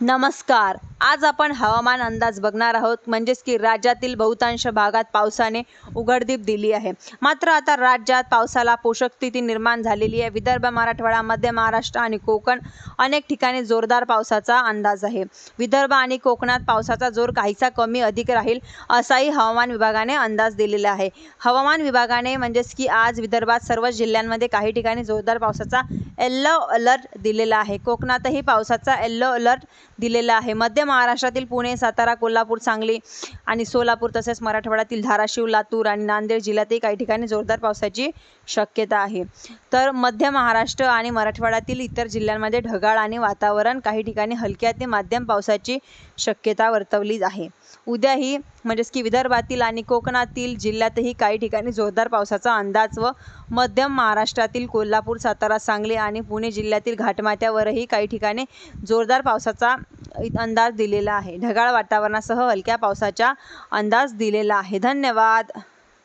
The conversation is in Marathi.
नमस्कार. आज आपण हवामान अंदाज बघणार आहोत. म्हणजेच की राज्यातील बहुतांश भागात पावसाने उघडदीप दिली आहे. मात्र आता राज्यात पावसाला पोषक स्थिती निर्माण झालेली आहे. विदर्भ मराठवाडा मध्य महाराष्ट्र आणि कोकण अनेक ठिकाणी जोरदार पावसाचा अंदाज आहे. विदर्भ आणि कोकणात पावसाचा जोर काहीसा कमी अधिक राहील असाही हवामान विभागाने अंदाज दिलेला आहे. हवामान विभागाने म्हणजेच की आज विदर्भात सर्व जिल्ह्यांमध्ये काही ठिकाणी जोरदार पावसाचा येल्लो अलर्ट दिलेला आहे. कोकणातही पावसाचा येल्लो अलर्ट दिलेला आहे. मध्य महाराष्ट्रातील पुणे सातारा कोल्हापूर सांगली आणि सोलापूर तसेच मराठवाड्यातील धाराशिव लातूर आणि नांदेड जिल्ह्यातही काही ठिकाणी जोरदार पावसाची शक्यता आहे. तर मध्य महाराष्ट्र आणि मराठवाड्यातील इतर जिल्ह्यांमध्ये ढगाळ आणि वातावरण काही ठिकाणी हलक्या ते माध्यम पावसाची शक्यता वर्तवली आहे. उद्याही म्हणजेच की विदर्भातील आणि कोकणातील जिल्ह्यातही काही ठिकाणी जोरदार पावसाचा अंदाज व मध्यम महाराष्ट्रातील कोल्हापूर सातारा सांगली आणि पुणे जिल्ह्यातील घाटमाथ्यावरही काही ठिकाणी जोरदार पावसाचा अंदाज दिलेला आहे. ढगाळ वातावरणासह हलक्या पावसाचा अंदाज दिलेला आहे. धन्यवाद.